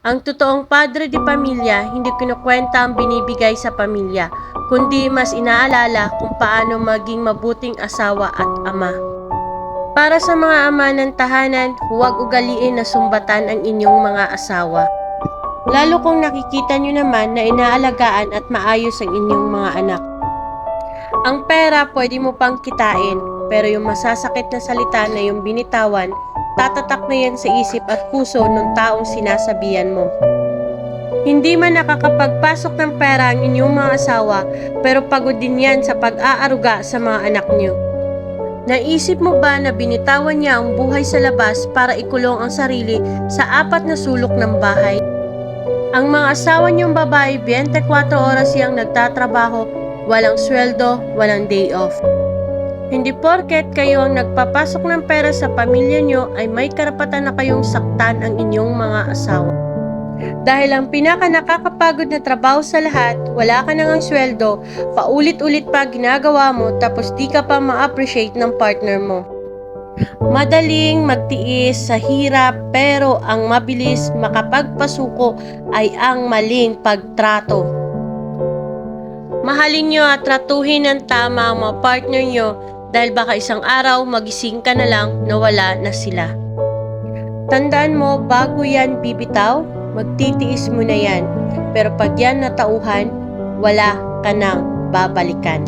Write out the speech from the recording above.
Ang totoong padre de pamilya, hindi kinukwenta ang binibigay sa pamilya, kundi mas inaalala kung paano maging mabuting asawa at ama. Para sa mga ama ng tahanan, huwag ugaliin na sumbatan ang inyong mga asawa. Lalo kung nakikita nyo naman na inaalagaan at maayos ang inyong mga anak. Ang pera pwede mo pang kitain, pero yung masasakit na salita na yung binitawan, tatatak na yan sa isip at puso ng taong sinasabihan mo. Hindi man nakakapagpasok ng pera ang inyong mga asawa, pero pagod din yan sa pag-aaruga sa mga anak niyo. Naisip mo ba na binitawan niya ang buhay sa labas para ikulong ang sarili sa apat na sulok ng bahay? Ang mga asawa niyong babae 24 oras siyang nagtatrabaho, walang sweldo, walang day off. Hindi porket kayo ang nagpapasok ng pera sa pamilya niyo ay may karapatan na kayong saktan ang inyong mga asawa. Dahil ang pinaka nakakapagod na trabaho sa lahat, wala ka nang ang sweldo, paulit-ulit pa ginagawa mo tapos di ka pa ma-appreciate ng partner mo. Madaling magtiis sa hirap pero ang mabilis makapagpasuko ay ang maling pagtrato. Mahalin nyo at tratuhin ng tama ang mga partner nyo dahil baka isang araw magising ka na lang na wala na sila. Tandaan mo, bago yan bibitaw, magtitiis mo na yan. Pero pag yan natauhan, wala ka nang babalikan.